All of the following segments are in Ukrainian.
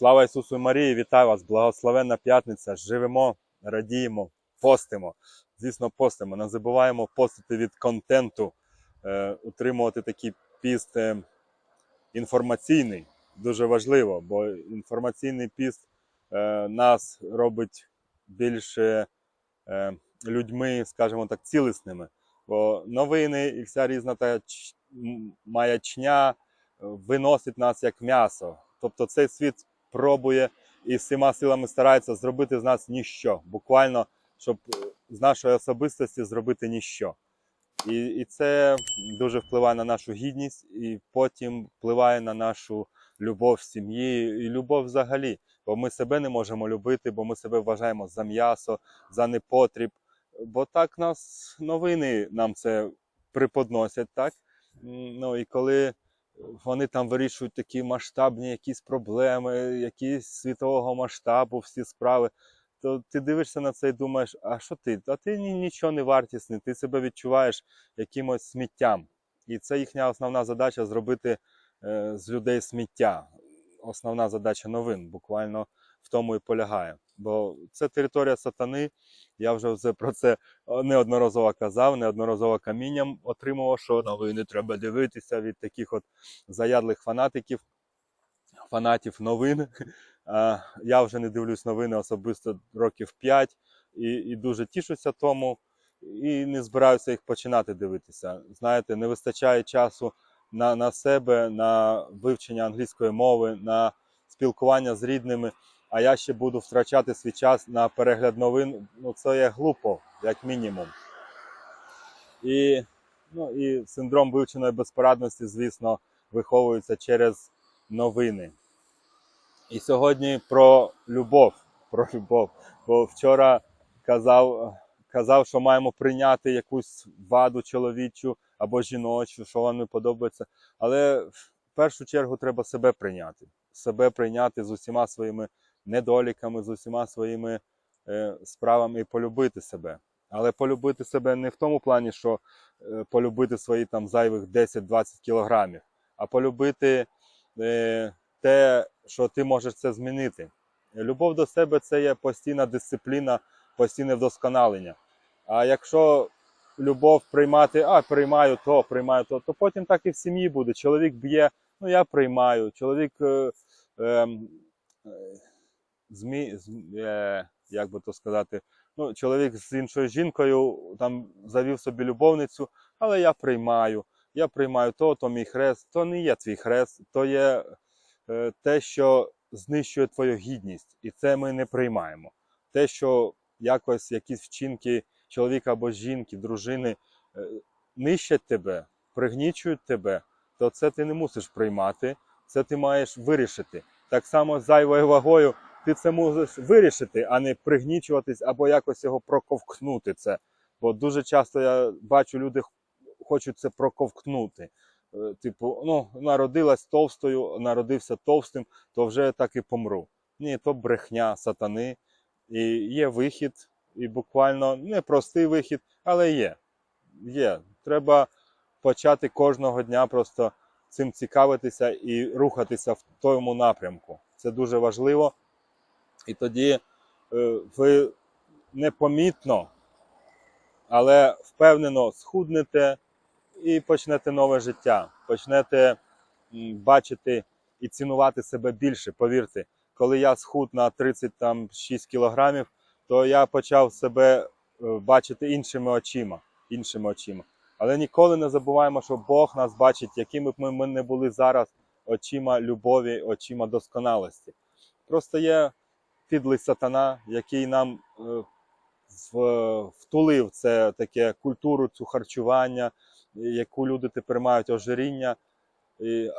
Слава Ісусу Марії, вітаю вас! Благословенна п'ятниця. Живемо, радіємо, постимо. Звісно, постимо. Не забуваємо постити від контенту, е, утримувати такий піст е, інформаційний. Дуже важливо, бо інформаційний піст е, нас робить більш е, людьми, скажімо так, цілісними. Бо новини і вся різна та маячня е, виносить нас як м'ясо. Тобто цей світ пробує і всіма силами старається зробити з нас ніщо. Буквально, щоб е, з нашої особистості зробити ніщо. І, і це дуже впливає на нашу гідність, і потім впливає на нашу любов сім'ї і любов взагалі. Бо ми себе не можемо любити, бо ми себе вважаємо за м'ясо, за непотріб. Бо так нас новини нам це преподносять, так? Ну і коли вони там вирішують такі масштабні якісь проблеми, якісь світового масштабу, всі справи, то ти дивишся на це і думаєш, а що ти? А ти нічого не вартісний, ти себе відчуваєш якимось сміттям. І це їхня основна задача зробити е, з людей сміття. Основна задача новин буквально в тому і полягає. Бо це територія сатани. Я вже про це е, неодноразово казав, неодноразово камінням отримував, що новини треба дивитися від таких от заядлих фанатиків, фанатів новин. Я вже не дивлюсь новини особисто років 5 і, і дуже тішуся тому, і не збираюся їх починати дивитися. Знаєте, не вистачає часу на, на себе, на вивчення англійської мови, на спілкування з рідними. А я ще буду втрачати свій час на перегляд новин. Ну це є глупо, як мінімум. І, ну, і синдром вивченої безпорадності, звісно, виховується через новини. І сьогодні про любов. Про любов. Бо вчора казав, казав, що маємо прийняти якусь ваду чоловічу або жіночу, що вам не подобається. Але в першу чергу треба себе прийняти. Себе прийняти з усіма своїми недоліками, з усіма своїми е, справами і полюбити себе. Але полюбити себе не в тому плані, що е, полюбити свої там зайвих 10-20 кілограмів, а полюбити е, те, що ти можеш це змінити. Любов до себе це є постійна дисципліна, постійне вдосконалення. А якщо любов приймати, а приймаю то, приймаю то, то потім так і в сім'ї буде. Чоловік б'є, ну я приймаю. Чоловік е, е, змі, зм- е, як би то сказати, ну, чоловік з іншою жінкою там завів собі любовницю, але я приймаю. Я приймаю то, то мій хрест, то не є твій хрест, то є е, те, що знищує твою гідність, і це ми не приймаємо. Те, що якось якісь вчинки чоловіка або жінки, дружини е, нищать тебе, пригнічують тебе, то це ти не мусиш приймати, це ти маєш вирішити. Так само з зайвою вагою ти це можеш вирішити, а не пригнічуватись або якось його проковкнути це. Бо дуже часто я бачу, люди хочуть це проковкнути. Е, Типу, ну, народилась товстою, народився товстим, то вже так і помру. Ні, то брехня сатани. І є вихід, і буквально не простий вихід, але є. Є. Треба почати кожного дня просто цим цікавитися і рухатися в тому напрямку. Це дуже важливо. І тоді е, ви непомітно, але впевнено схуднете і почнете нове життя. Почнете бачити і цінувати себе більше. Повірте, коли я схуд на 36 кілограмів, то я почав себе е, бачити іншими очима. Іншими очима. Але ніколи не забуваємо, що Бог нас бачить, якими б ми, ми не були зараз очима любові, очима досконалості. Просто є підлий сатана, який нам е, втулив це таке культуру, цю харчування, яку люди тепер мають ожиріння,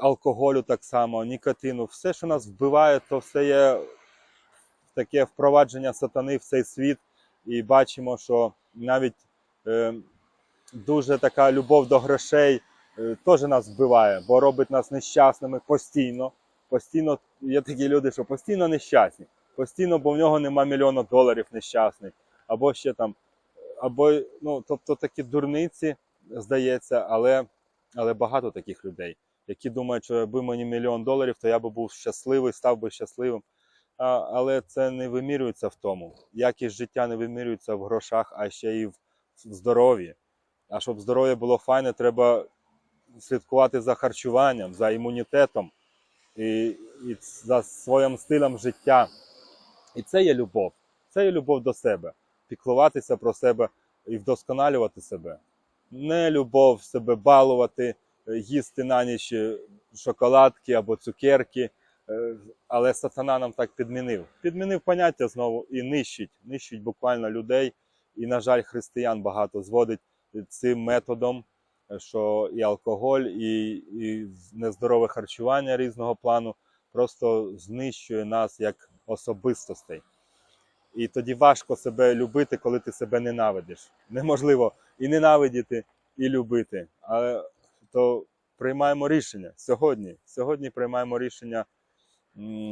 алкоголю так само, нікотину. Все, що нас вбиває, то все є таке впровадження сатани в цей світ. І бачимо, що навіть е, дуже така любов до грошей е, теж нас вбиває, бо робить нас нещасними постійно. Постійно є такі люди, що постійно нещасні. Постійно, бо в нього нема мільйона доларів нещасний. Або ще там, або ну, тобто такі дурниці, здається, але, але багато таких людей. які думають, що якби мені мільйон доларів, то я би був щасливий, став би щасливим. А, але це не вимірюється в тому. Якість життя не вимірюється в грошах, а ще й в, здоров'ї. А щоб здоров'я було файне, треба слідкувати за харчуванням, за імунітетом і, і за своїм стилем життя. І це є любов. Це є любов до себе. Піклуватися про себе і вдосконалювати себе. Не любов себе балувати, е, їсти на ніч е, шоколадки або цукерки. Е, Але сатана нам так підмінив. Підмінив поняття знову і нищить. Нищить буквально людей. І, на жаль, християн багато зводить цим методом, що і алкоголь, і, і нездорове харчування різного плану просто знищує нас як особистостей. І тоді важко себе любити, коли ти себе ненавидиш. Неможливо і ненавидіти, і любити. Але то приймаємо рішення сьогодні. Сьогодні приймаємо рішення м,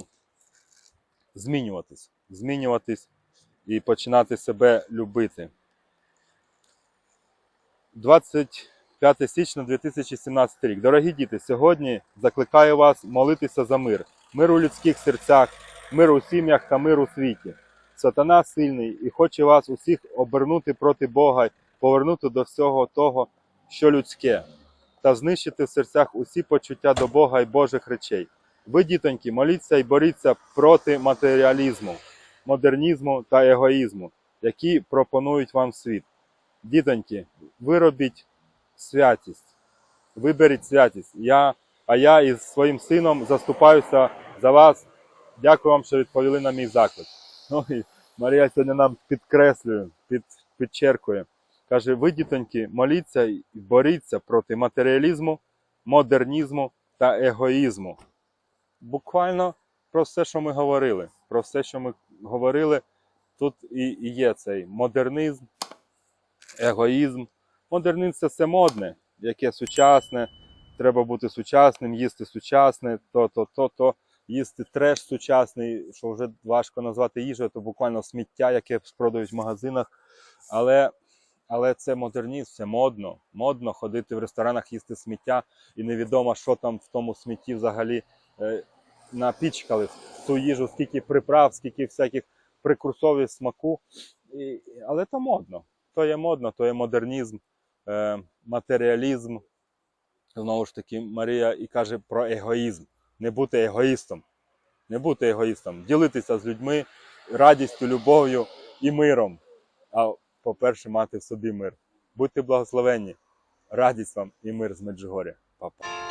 змінюватись, змінюватись і починати себе любити. 25 січня 2017 рік. Дорогі діти, сьогодні закликаю вас молитися за мир. Мир у людських серцях, мир у сім'ях та мир у світі. Сатана сильний і хоче вас усіх обернути проти Бога повернути до всього того, що людське, та знищити в серцях усі почуття до Бога і Божих речей. Ви, дітоньки, моліться і боріться проти матеріалізму, модернізму та егоїзму, які пропонують вам світ. Дітоньки, виробіть святість, виберіть святість. Я, а я із своїм сином заступаюся за вас. Дякую вам, що відповіли на мій заклик. Ну і Марія сьогодні нам підкреслює, під, підчеркує. Каже, ви, дітоньки, моліться і боріться проти матеріалізму, модернізму та егоїзму. Буквально про все, що ми говорили. Про все, що ми говорили, тут і, і є цей модернізм, егоїзм. Модернізм це все модне, яке сучасне. Треба бути сучасним, їсти сучасне, то, то, то, то їсти треш сучасний, що вже важко назвати їжею, то буквально сміття, яке продають в магазинах. Але, але це модернізм, це модно. Модно ходити в ресторанах, їсти сміття, і невідомо, що там в тому смітті взагалі е, напічкали в ту їжу, скільки приправ, скільки всяких прикурсовів смаку. І, але то модно. То є модно, то є модернізм, е, матеріалізм. Знову ж таки, Марія і каже про егоїзм не бути егоїстом. Не бути егоїстом, ділитися з людьми радістю, любов'ю і миром. А по-перше, мати в собі мир. Будьте благословенні. Радість вам і мир з Меджугоря. Па-па.